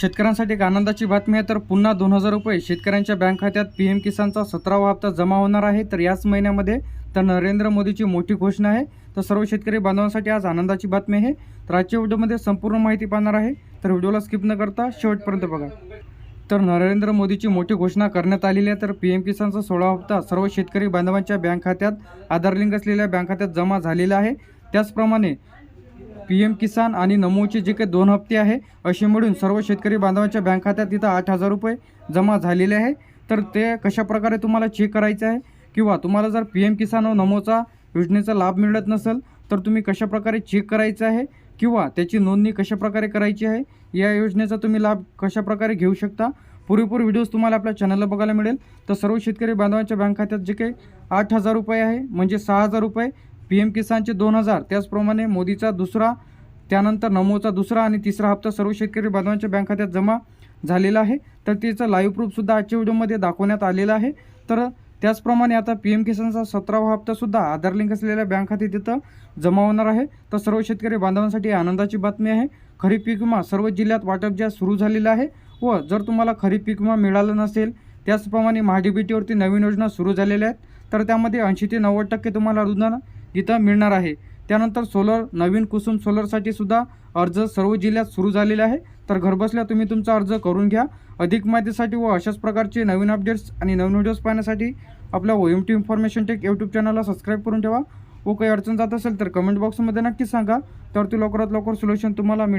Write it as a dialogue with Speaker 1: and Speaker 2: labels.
Speaker 1: शेतकऱ्यांसाठी एक आनंदाची बातमी आहे. तर पुन्हा दोन हजार रुपये शेतकऱ्यांच्या बँक खात्यात पी एम किसानचा सतरावा हप्ता जमा होणार आहे. तर याच महिन्यामध्ये तर नरेंद्र मोदीची मोठी घोषणा आहे. तर सर्व शेतकरी बांधवांसाठी आज आनंदाची बातमी आहे. तर आजच्या व्हिडिओमध्ये संपूर्ण माहिती पाहणार आहे. तर व्हिडिओला स्किप न करता शेवटपर्यंत बघा. तर नरेंद्र मोदीची मोठी घोषणा करण्यात आलेली आहे. तर पी एम किसानचा सोळा हप्ता सर्व शेतकरी बांधवांच्या बँक खात्यात आधार लिंक असलेल्या बँक खात्यात जमा झालेला आहे. त्याचप्रमाणे पी एम किसान आणि नमोचे जे काही दोन हप्ते आहे असे मिळून सर्व शेतकरी बांधवांच्या बँक खात्यात तिथं आठ हजार रुपये जमा झालेले आहे. तर ते कशाप्रकारे तुम्हाला चेक करायचं आहे? किंवा तुम्हाला जर पी एम किसान व नमोचा योजनेचा लाभ मिळत नसेल तर तुम्ही कशाप्रकारे चेक करायचं आहे? किंवा त्याची नोंदणी कशाप्रकारे करायची आहे? या योजनेचा तुम्ही लाभ कशाप्रकारे घेऊ शकता? पुरेपूर व्हिडिओज तुम्हाला आपल्या चॅनलला बघायला मिळेल. तर सर्व शेतकरी बांधवांच्या बँक खात्यात जे काही आठ हजार रुपये आहे म्हणजे सहा हजार रुपये पी एम किसानचे दोन हजार त्याचप्रमाणे मोदीचा दुसरा त्यानंतर नमोचा दुसरा आणि तिसरा हप्ता सर्व शेतकरी बांधवांच्या बँक खात्यात जमा झालेला आहे. तर त्याचं लाईव्ह प्रूफसुद्धा आजच्या व्हिडिओमध्ये दाखवण्यात आलेला आहे. तर त्याचप्रमाणे आता पी एम किसानचा सतरावा हप्तासुद्धा आधार लिंक असलेल्या बँक खाते तिथं जमा होणार आहे. तर सर्व शेतकरी बांधवांसाठी आनंदाची बातमी आहे. खरीप पीक विमा सर्व जिल्ह्यात वाटप ज्या सुरू झालेलं आहे व जर तुम्हाला खरीप पीक विमा मिळाला नसेल त्याचप्रमाणे महाडीबीटीवरती नवीन योजना सुरू झालेल्या आहेत. तर त्यामध्ये ऐंशी ते नव्वद टक्के तुम्हाला अनुदान इथं मिळणार आहे. त्यानंतर सोलर नवीन कुसुम सोलरसाठी सुद्धा अर्ज सर्व जिल्ह्यात सुरू झालेले आहे. तर घरबसल्या तुम्ही तुमचा अर्ज करून घ्या. अधिक माहितीसाठी व अशाच प्रकारचे नवीन अपडेट्स आणि नवीन व्हिडिओज पाहण्यासाठी आपल्या O M T information tech YouTube चॅनलला सबस्क्राईब करून ठेवा. व काही अडचण जात असेल तर कमेंट बॉक्समध्ये नक्की सांगा. तर ती लवकरात लवकर सोल्युशन तुम्हाला मिळ